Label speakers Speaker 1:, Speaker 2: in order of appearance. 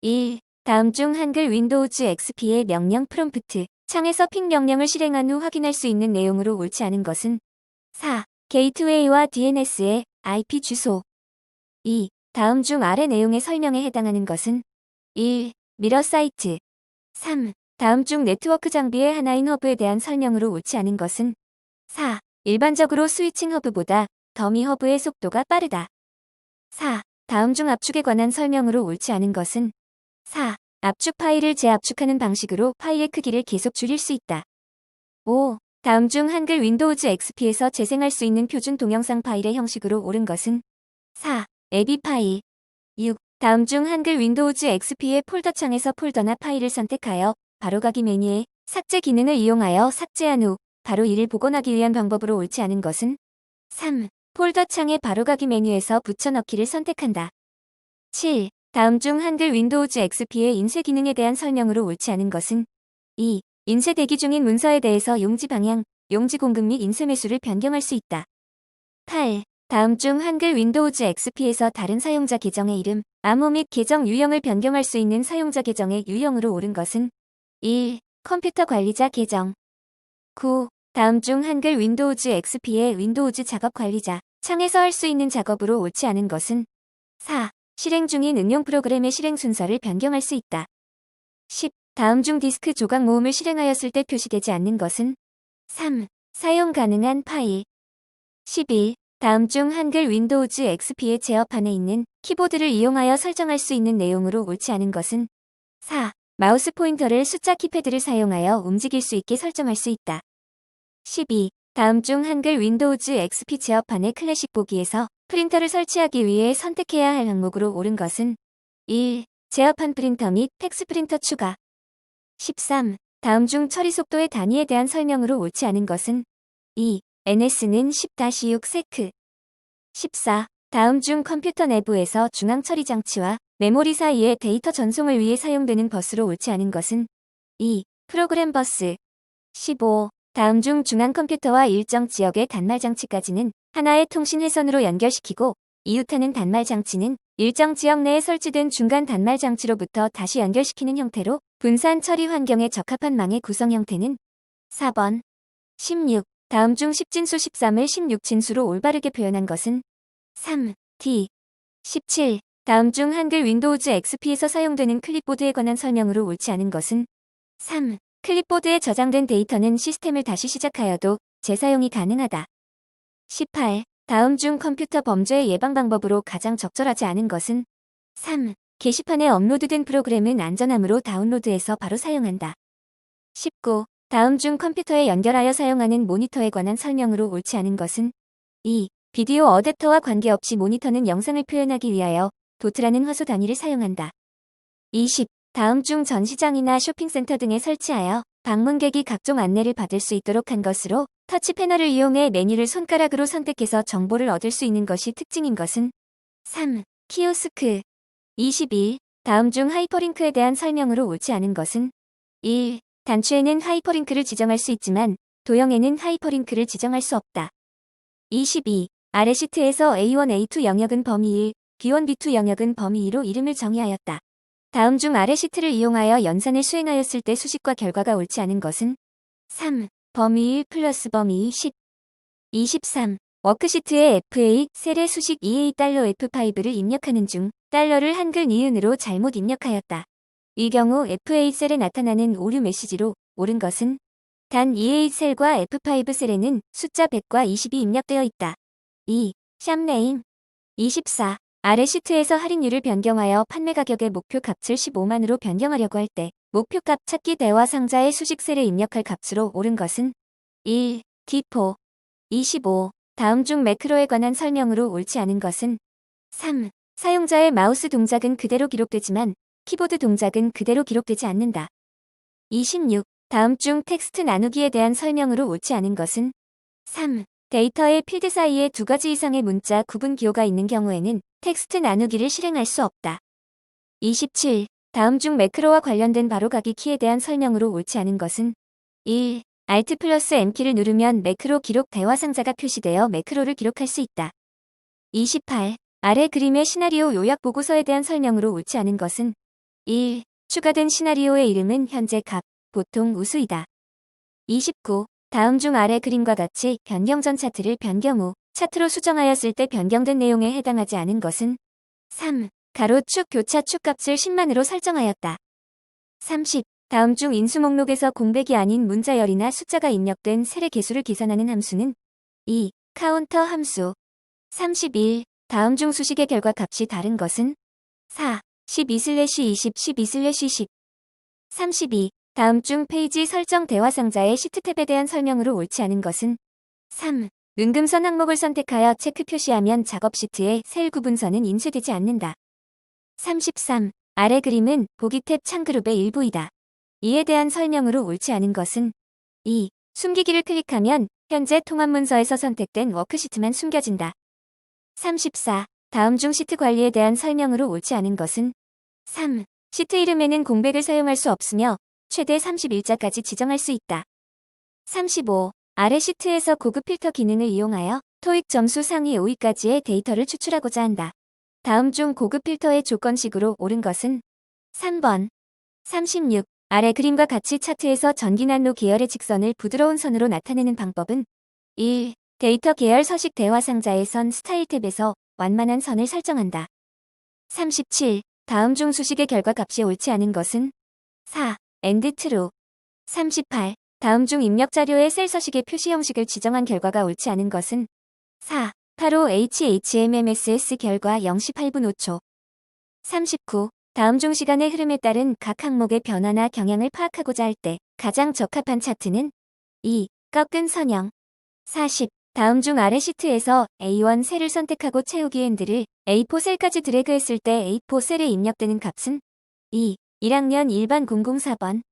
Speaker 1: 1. 다음 중 한글 윈도우즈 XP의 명령 프롬프트 창에서 핑 명령을 실행한 후 확인할 수 있는 내용으로 옳지 않은 것은 4. 게이트웨이와 DNS의 IP 주소 2. 다음 중 아래 내용의 설명에 해당하는 것은 1. 미러 사이트 3. 다음 중 네트워크 장비의 하나인 허브에 대한 설명으로 옳지 않은 것은 4. 일반적으로 스위칭 허브보다 더미 허브의 속도가 빠르다. 4. 다음 중 압축에 관한 설명으로 옳지 않은 것은 4. 압축 파일을 재압축하는 방식으로 파일의 크기를 계속 줄일 수 있다. 5. 다음 중 한글 윈도우즈 XP에서 재생할 수 있는 표준 동영상 파일의 형식으로 옳은 것은 4. 앱이 파일 6. 다음 중 한글 윈도우즈 XP의 폴더 창에서 폴더나 파일을 선택하여 바로가기 메뉴에 삭제 기능을 이용하여 삭제한 후 바로 이를 복원하기 위한 방법으로 옳지 않은 것은 3. 폴더 창의 바로가기 메뉴에서 붙여넣기를 선택한다. 7. 다음 중 한글 윈도우즈 XP의 인쇄 기능에 대한 설명으로 옳지 않은 것은 2. 인쇄 대기 중인 문서에 대해서 용지 방향, 용지 공급 및 인쇄 매수를 변경할 수 있다. 8. 다음 중 한글 윈도우즈 XP에서 다른 사용자 계정의 이름, 암호 및 계정 유형을 변경할 수 있는 사용자 계정의 유형으로 옳은 것은 1. 컴퓨터 관리자 계정 9. 다음 중 한글 윈도우즈 XP의 윈도우즈 작업 관리자 창에서 할 수 있는 작업으로 옳지 않은 것은 4. 실행 중인 응용 프로그램의 실행 순서를 변경할 수 있다. 10. 다음 중 디스크 조각 모음을 실행하였을 때 표시되지 않는 것은 3. 사용 가능한 파일 11. 다음 중 한글 윈도우즈 XP의 제어판에 있는 키보드를 이용하여 설정할 수 있는 내용으로 옳지 않은 것은 4. 마우스 포인터를 숫자 키패드를 사용하여 움직일 수 있게 설정할 수 있다. 12. 다음 중 한글 윈도우즈 XP 제어판의 클래식 보기에서 프린터를 설치하기 위해 선택해야 할 항목으로 옳은 것은 1. 제어판 프린터 및 팩스 프린터 추가 13. 다음 중 처리 속도의 단위에 대한 설명으로 옳지 않은 것은 2. NS는 10-6 세크 14. 다음 중 컴퓨터 내부에서 중앙 처리 장치와 메모리 사이의 데이터 전송을 위해 사용되는 버스로 옳지 않은 것은 2. 프로그램 버스 15. 다음 중 중앙 컴퓨터와 일정 지역의 단말 장치까지는 하나의 통신 회선으로 연결시키고 이웃하는 단말 장치는 일정 지역 내에 설치된 중간 단말 장치로부터 다시 연결시키는 형태로 분산 처리 환경에 적합한 망의 구성 형태는 4번 16. 다음 중 10진수 13을 16진수로 올바르게 표현한 것은 3. D. 17. 다음 중 한글 윈도우즈 XP에서 사용되는 클립보드에 관한 설명으로 옳지 않은 것은 3. 클립보드에 저장된 데이터는 시스템을 다시 시작하여도 재사용이 가능하다. 18. 다음 중 컴퓨터 범죄의 예방 방법으로 가장 적절하지 않은 것은 3. 게시판에 업로드된 프로그램은 안전함으로 다운로드해서 바로 사용한다. 19. 다음 중 컴퓨터에 연결하여 사용하는 모니터에 관한 설명으로 옳지 않은 것은 2. 비디오 어댑터와 관계없이 모니터는 영상을 표현하기 위하여 도트라는 화소 단위를 사용한다. 20. 다음 중 전시장이나 쇼핑센터 등에 설치하여 방문객이 각종 안내를 받을 수 있도록 한 것으로 터치 패널을 이용해 메뉴를 손가락으로 선택해서 정보를 얻을 수 있는 것이 특징인 것은 3. 키오스크 21. 다음 중 하이퍼링크에 대한 설명으로 옳지 않은 것은 1. 단추에는 하이퍼링크를 지정할 수 있지만 도형에는 하이퍼링크를 지정할 수 없다. 22. 아래 시트에서 A1, A2 영역은 범위 1, B1, B2 영역은 범위 2로 이름을 정의하였다. 다음 중 아래 시트를 이용하여 연산을 수행하였을 때 수식과 결과가 옳지 않은 것은 3. 범위 1 플러스 범위 10 23. 워크시트에 FA 셀의 수식 EA 달러 F5를 입력하는 중 달러를 한글 니은으로 잘못 입력하였다. 이 경우 FA 셀에 나타나는 오류 메시지로 옳은 것은 단 EA 셀과 F5 셀에는 숫자 100과 20이 입력되어 있다. 2. 샵네임 24. 아래 시트에서 할인율을 변경하여 판매 가격의 목표 값을 15만으로 변경하려고 할 때 목표 값 찾기 대화 상자의 수식 셀에 입력할 값으로 옳은 것은 1. D4 25. 다음 중 매크로에 관한 설명으로 옳지 않은 것은 3. 사용자의 마우스 동작은 그대로 기록되지만 키보드 동작은 그대로 기록되지 않는다. 26. 다음 중 텍스트 나누기에 대한 설명으로 옳지 않은 것은 3. 데이터의 필드 사이에 두 가지 이상의 문자 구분 기호가 있는 경우에는 텍스트 나누기를 실행할 수 없다. 27. 다음 중 매크로와 관련된 바로가기 키에 대한 설명으로 옳지 않은 것은 1. Alt 플러스 M키를 누르면 매크로 기록 대화 상자가 표시되어 매크로를 기록할 수 있다. 28. 아래 그림의 시나리오 요약 보고서에 대한 설명으로 옳지 않은 것은 1. 추가된 시나리오의 이름은 현재 값, 보통 우수이다. 29. 다음 중 아래 그림과 같이 변경 전 차트를 변경 후 차트로 수정하였을 때 변경된 내용에 해당하지 않은 것은 3. 가로 축 교차 축 값을 10만으로 설정하였다. 30. 다음 중 인수 목록에서 공백이 아닌 문자열이나 숫자가 입력된 셀의 개수를 계산하는 함수는 2. 카운터 함수 31. 다음 중 수식의 결과 값이 다른 것은 4. 12/20 12/10 32. 다음 중 페이지 설정 대화 상자의 시트 탭에 대한 설명으로 옳지 않은 것은 3. 은금선 항목을 선택하여 체크 표시하면 작업 시트의 셀 구분선은 인쇄되지 않는다. 33. 아래 그림은 보기 탭 창그룹의 일부이다. 이에 대한 설명으로 옳지 않은 것은 2. 숨기기를 클릭하면 현재 통합 문서에서 선택된 워크시트만 숨겨진다. 34. 다음 중 시트 관리에 대한 설명으로 옳지 않은 것은 3. 시트 이름에는 공백을 사용할 수 없으며 최대 31자까지 지정할 수 있다. 35. 아래 시트에서 고급 필터 기능을 이용하여 토익 점수 상위 5위까지의 데이터를 추출하고자 한다. 다음 중 고급 필터의 조건식으로 옳은 것은 3번. 36. 아래 그림과 같이 차트에서 전기난로 계열의 직선을 부드러운 선으로 나타내는 방법은 1. 데이터 계열 서식 대화 상자의 선 스타일 탭에서 완만한 선을 설정한다. 37. 다음 중 수식의 결과 값이 옳지 않은 것은 4. 엔드 트루 38. 다음 중 입력 자료의 셀 서식의 표시 형식을 지정한 결과가 옳지 않은 것은 4. 8호 HHMMSS 결과 0시 8분 5초 39. 다음 중 시간의 흐름에 따른 각 항목의 변화나 경향을 파악하고자 할 때 가장 적합한 차트는 2. 꺾은 선형 40. 다음 중 아래 시트에서 A1 셀을 선택하고 채우기 핸들을 A4 셀까지 드래그했을 때 A4 셀에 입력되는 값은 2. 1학년 일반 004번